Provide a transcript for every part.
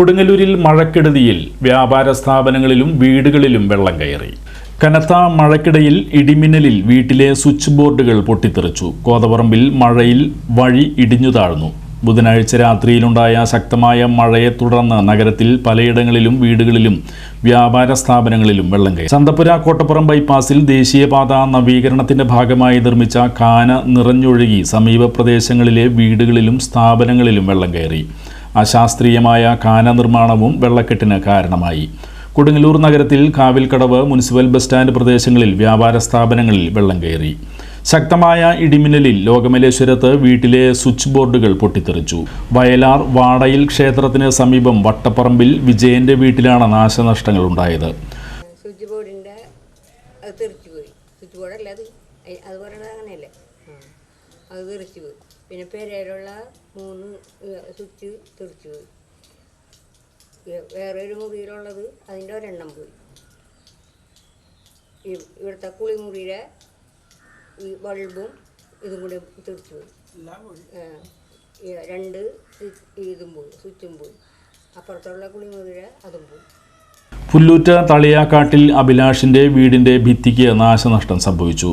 കൊടുങ്ങല്ലൂരിൽ മഴക്കെടുതിയിൽ വ്യാപാര സ്ഥാപനങ്ങളിലും വീടുകളിലും വെള്ളം കയറി. കനത്ത മഴക്കിടയിൽ ഇടിമിന്നലിൽ വീട്ടിലെ സ്വിച്ച് ബോർഡുകൾ പൊട്ടിത്തെറിച്ചു. കോതപറമ്പിൽ മഴയിൽ വഴി ഇടിഞ്ഞു താഴ്ന്നു. ബുധനാഴ്ച രാത്രിയിലുണ്ടായ ശക്തമായ മഴയെ തുടർന്ന് നഗരത്തിൽ പലയിടങ്ങളിലും വീടുകളിലും വ്യാപാര സ്ഥാപനങ്ങളിലും വെള്ളം കയറി. ചന്തപ്പുര കോട്ടപ്പുറം ബൈപ്പാസിൽ ദേശീയപാത നവീകരണത്തിന്റെ ഭാഗമായി നിർമ്മിച്ച കാന നിറഞ്ഞൊഴുകി സമീപ പ്രദേശങ്ങളിലെ വീടുകളിലും സ്ഥാപനങ്ങളിലും വെള്ളം കയറി. അശാസ്ത്രീയമായ കാന നിർമ്മാണവും വെള്ളക്കെട്ടിന് കാരണമായി. കൊടുങ്ങല്ലൂർ നഗരത്തിൽ കാവിൽക്കടവ് മുനിസിപ്പൽ ബസ് സ്റ്റാൻഡ് പ്രദേശങ്ങളിൽ വ്യാപാര സ്ഥാപനങ്ങളിൽ വെള്ളം കയറി. ശക്തമായ ഇടിമിന്നലിൽ ലോകമലേശ്വരത്ത് വീട്ടിലെ സ്വിച്ച് ബോർഡുകൾ പൊട്ടിത്തെറിച്ചു. വയലാർ വാടയിൽ ക്ഷേത്രത്തിന് സമീപം വട്ടപ്പറമ്പിൽ വിജയന്റെ വീട്ടിലാണ് നാശനഷ്ടങ്ങൾ ഉണ്ടായത്. സ്വിച്ച് തെറിച്ചു പോയി സ്വിച്ച് അത്? അത് തെറിച്ചു പോയി പിന്നെ പെരയിലുള്ള മൂന്ന് സ്വിച്ച് തെറിച്ചു പോയി വേറെ ഒരു മുറിയിലുള്ളത് അതിന്റെ ഒരെണ്ണം പോയി. ഈ ഇവിടുത്തെ കുളിമുറിയിലെ ഈ ബൾബും ഇതും കൂടി തെറിച്ചു പോയി. രണ്ട് ഇതും പോയി സ്വിച്ചും പോയി. അപ്പുറത്തുള്ള കുളിമുറിയിലെ അതും പോയി. പുല്ലൂറ്റ തളിയാക്കാട്ടിൽ അഭിലാഷിന്റെ വീടിന്റെ ഭിത്തിക്ക് നാശനഷ്ടം സംഭവിച്ചു.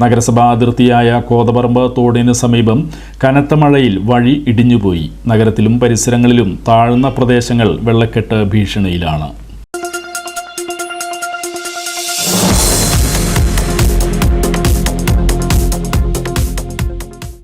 നഗരസഭാ അതിർത്തിയായ കോതപറമ്പ് തോടിന് സമീപം കനത്ത മഴയിൽ വഴി ഇടിഞ്ഞുപോയി. നഗരത്തിലും പരിസരങ്ങളിലും താഴ്ന്ന പ്രദേശങ്ങൾ വെള്ളക്കെട്ട് ഭീഷണിയിലാണ്.